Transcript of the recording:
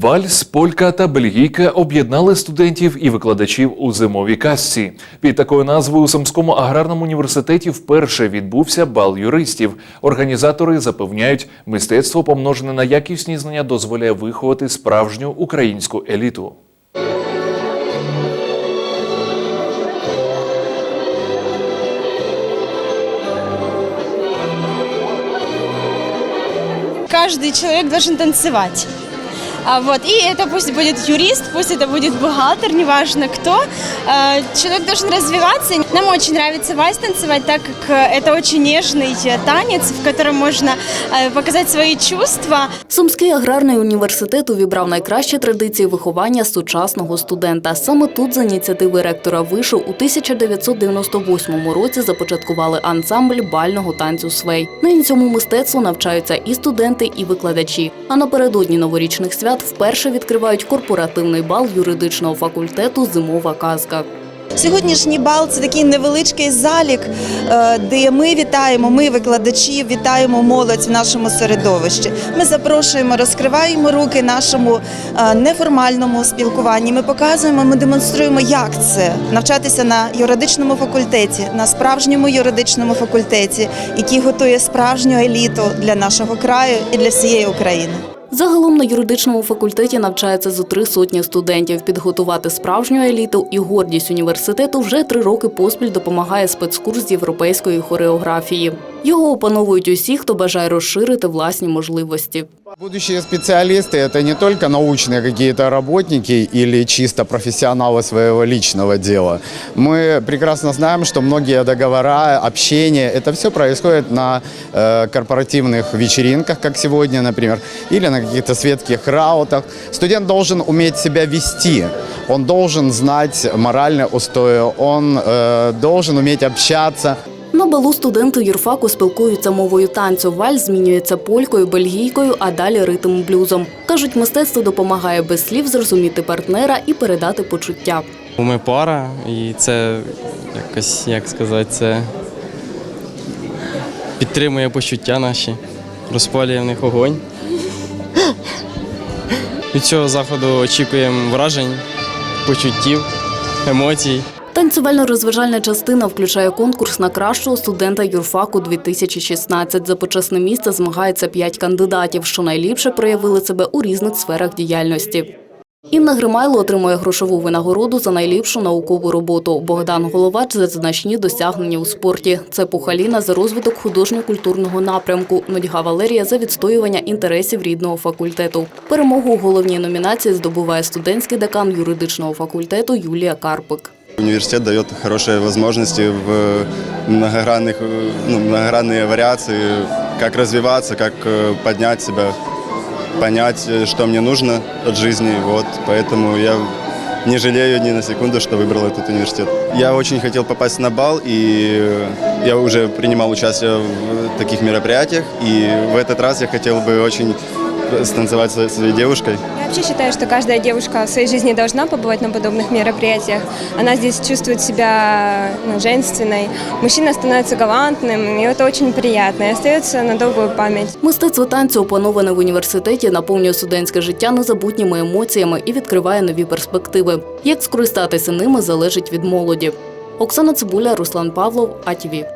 Вальс, полька та бельгійка об'єднали студентів і викладачів у зимовій казці. Під такою назвою у Сумському аграрному університеті вперше відбувся бал юристів. Організатори запевняють, мистецтво помножене на якісні знання дозволяє виховати справжню українську еліту. каждый человек должен танцевать. А вот, и это пусть будет юрист, пусть это будет бухгалтер, неважно кто. А, Человек должен развиваться. Нам очень нравится вальс танцевать, так как э, это очень нежный э, танец, в котором можно э, показать свои чувства. Сумський аграрний університет увібрав найкращі традиції виховання сучасного студента. Саме тут, за ініціативи ректора вишу, у 1998 році започаткували ансамбль бального танцю свей. Нині цьому мистецтву навчаються і студенти, і викладачі. А напередодні новорічних свят вперше відкривають корпоративний бал юридичного факультету Зимова казка. Сьогоднішній бал це такий невеличкий залік, е, де ми вітаємо, ми викладачі, вітаємо молодь в нашому середовищі. Ми запрошуємо, розкриваємо руки нашому е, неформальному спілкуванні. Ми показуємо, ми демонструємо, як це навчатися на юридичному факультеті, на справжньому юридичному факультеті, який готує справжню еліту для нашого краю і для всієї України. Загалом на юридичному факультеті навчається зо три сотні студентів. Підготувати справжню еліту і гордість університету вже три роки поспіль допомагає спецкурс з європейської хореографії. Його опановують усі, хто бажає розширити власні можливості. Будущие специалисты – это не только научные какие-то работники или чисто профессионалы своего личного дела. Мы прекрасно знаем, что многие договора, общение – это все происходит на э, корпоративных вечеринках, как сегодня, например, или на каких-то светских раутах. Студент должен уметь себя вести, он должен знать моральные устои, он э, должен уметь общаться. На балу студенти юрфаку спілкуються мовою танцю. Вальс змінюється полькою, бельгійкою, а далі ритм блюзом. Кажуть, мистецтво допомагає без слів зрозуміти партнера і передати почуття. Ми пара, і це якось, як сказати, це підтримує почуття наші, розпалює в них огонь. Від цього заходу очікуємо вражень, почуттів, емоцій. Танцювально-розважальна частина включає конкурс на кращого студента юрфаку 2016. За почесне місце змагаються п'ять кандидатів, що найліпше проявили себе у різних сферах діяльності. Інна Гримайло отримує грошову винагороду за найліпшу наукову роботу. Богдан Головач за значні досягнення у спорті. Це Пухаліна за розвиток художньо-культурного напрямку. Нудьга Валерія за відстоювання інтересів рідного факультету. Перемогу у головній номінації здобуває студентський декан юридичного факультету Юлія Карпик. Университет дает хорошие возможности в многогранных, э, ну, многогранные вариации, как развиваться, как э, поднять себя, понять, э, что мне нужно от жизни. Вот, поэтому я не жалею ни на секунду, что выбрал этот университет. Я очень хотел попасть на бал, и э, я уже принимал участие в таких мероприятиях, и в этот раз я хотел бы очень станцевать со своей девушкой. Я вообще считаю, что каждая девушка в своей жизни должна побывать на подобных мероприятиях. Она здесь чувствует себя ну, женственной. Мужчина становится галантным, и это очень приятно и остается на долгую память. Мистецтво танцю, опановане в університеті, наповнює студентське життя незабутніми емоціями і відкриває нові перспективи. Як скористатися ними залежить від молоді. Оксана Цибуля, Руслан Павлов, АТВ.